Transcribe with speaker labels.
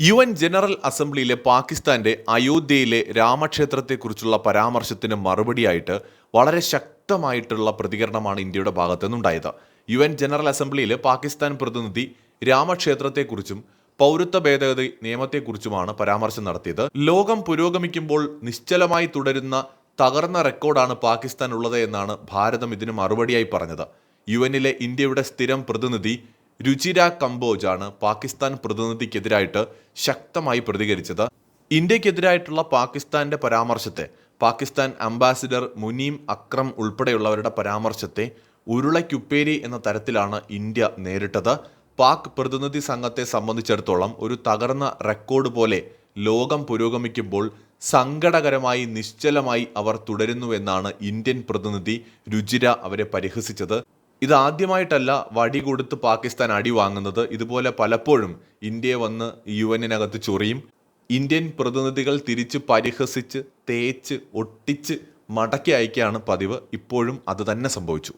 Speaker 1: U N general അസംബ്ലിയിലെ പാകിസ്ഥാന്റെ അയോധ്യയിലെ രാമക്ഷേത്രത്തെക്കുറിച്ചുള്ള പരാമർശത്തിന് മറുപടിയായിട്ട് വളരെ ശക്തമായിട്ടുള്ള പ്രതികരണമാണ് ഇന്ത്യയുടെ ഭാഗത്തു നിന്നുണ്ടായത് യു എൻ ജനറൽ അസംബ്ലിയിലെ പാകിസ്ഥാൻ പ്രതിനിധി രാമക്ഷേത്രത്തെക്കുറിച്ചും പൗരത്വ ഭേദഗതി നിയമത്തെക്കുറിച്ചുമാണ് പരാമർശം നടത്തിയത്. ലോകം പുരോഗമിക്കുമ്പോൾ നിശ്ചലമായി തുടരുന്ന തകർന്ന റെക്കോർഡാണ് പാകിസ്ഥാൻ ഉള്ളത് എന്നാണ് ഭാരതം ഇതിന് മറുപടിയായി പറഞ്ഞത്. യു എന്നിലെ ഇന്ത്യയുടെ സ്ഥിരം പ്രതിനിധി രുചിര കംബോജ് ആണ് പാകിസ്ഥാൻ പ്രതിനിധിക്കെതിരായിട്ട് ശക്തമായി പ്രതികരിച്ചത്. ഇന്ത്യക്കെതിരായിട്ടുള്ള പാകിസ്ഥാന്റെ പരാമർശത്തെ പാകിസ്ഥാൻ അംബാസിഡർ മുനീം അക്രം ഉൾപ്പെടെയുള്ളവരുടെ പരാമർശത്തെ ഉരുളയ്ക്കുപ്പേരി എന്ന തരത്തിലാണ് ഇന്ത്യ നേരിട്ടത്. പാക് പ്രതിനിധി സംഘത്തെ സംബന്ധിച്ചിടത്തോളം ഒരു തകർന്ന റെക്കോർഡ് പോലെ ലോകം പുരോഗമിക്കുമ്പോൾ സങ്കടകരമായി നിശ്ചലമായി അവർ തുടരുന്നുവെന്നാണ് ഇന്ത്യൻ പ്രതിനിധി രുചിര അവരെ പരിഹസിച്ചത്. ഇതാദ്യമായിട്ടല്ല വടി കൊടുത്ത് പാകിസ്ഥാൻ അടി വാങ്ങുന്നത്. ഇതുപോലെ പലപ്പോഴും ഇന്ത്യ വന്ന് യു എന്നിനകത്ത് ചൊറിയും. ഇന്ത്യൻ പ്രതിനിധികൾ തിരിച്ച് പരിഹസിച്ച് തേച്ച് ഒട്ടിച്ച് മടക്കി അയക്കുകയാണ് പതിവ്. ഇപ്പോഴും അത് തന്നെ സംഭവിച്ചു.